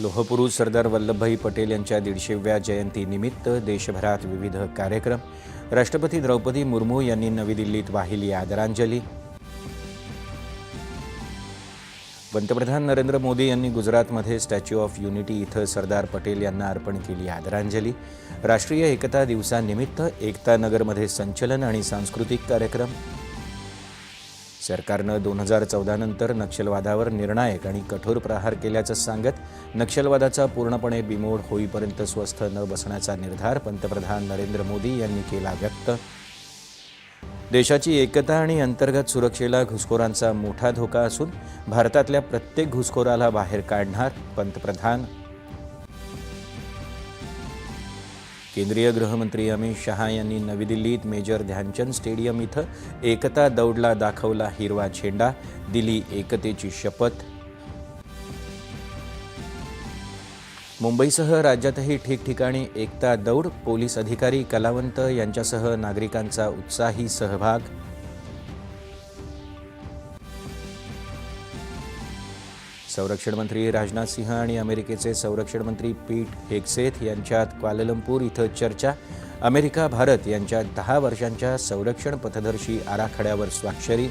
लोहपुरुष सरदार वल्लभभाई पटेल यांच्या दीडशेव्या जयंतीनिमित्त देशभरात विविध कार्यक्रम. राष्ट्रपती द्रौपदी मुर्मू यांनी नवी दिल्लीत वाहिली आदरांजली. पंतप्रधान नरेंद्र मोदी यांनी गुजरातमध्ये स्टॅच्यू ऑफ युनिटी इथं सरदार पटेल यांना अर्पण केली आदरांजली. राष्ट्रीय एकता दिवसानिमित्त एकता नगरमध्ये संचलन आणि सांस्कृतिक कार्यक्रम. सरकारनं दोन हजार चौदानंतर नक्षलवादावर निर्णायक आणि कठोर प्रहार केल्याचं सांगत नक्षलवादाचा पूर्णपणे बिमोड होईपर्यंत स्वस्थ न बसण्याचा निर्धार पंतप्रधान नरेंद्र मोदी यांनी केला व्यक्त. देशाची एकता आणि अंतर्गत सुरक्षेला घुसखोरांचा मोठा धोका असून भारतातल्या प्रत्येक घुसखोराला बाहेर काढणार पंतप्रधान केंद्रीय गृहमंत्री अमित शहा यांनी नवी दिल्लीत मेजर ध्यानचंद स्टेडियम इथं एकता दौडला दाखवला हिरवा झेंडा दिली एकतेची शपथ. मुंबईसह राज्यातही ठिकठिकाणी एकता दौड पोलीस अधिकारी कलावंत यांच्यासह नागरिकांचा उत्साही सहभाग. संरक्षण मंत्री राजनाथ सिंह आणि अमेरिकेचे संरक्षण मंत्री पीट हेक्सेथ यांच्यात क्वाललंपूर इथं चर्चा. अमेरिका भारत यांच्या दहा वर्षांच्या संरक्षण पथदर्शी आराखड्यावर स्वाक्षरी.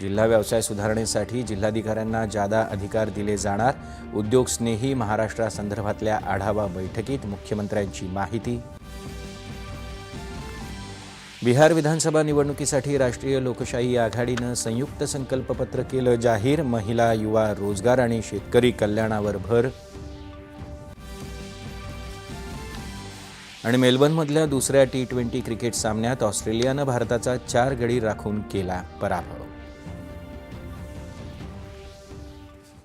जिल्हा व्यवसाय सुधारणेसाठी जिल्हाधिकाऱ्यांना जादा अधिकार दिले जाणार. उद्योगस्नेही महाराष्ट्रासंदर्भातल्या आढावा बैठकीत मुख्यमंत्र्यांची माहिती. बिहार विधानसभा निवडणुकीसाठी राष्ट्रीय लोकशाही आघाडीनं संयुक्त संकल्पपत्र केलं जाहीर. महिला युवा रोजगार आणि शेतकरी कल्याणावर भर. आणि मेलबर्नमधल्या दुसऱ्या टी ट्वेंटी क्रिकेट सामन्यात ऑस्ट्रेलियानं भारताचा चार गडी राखून केला पराभव.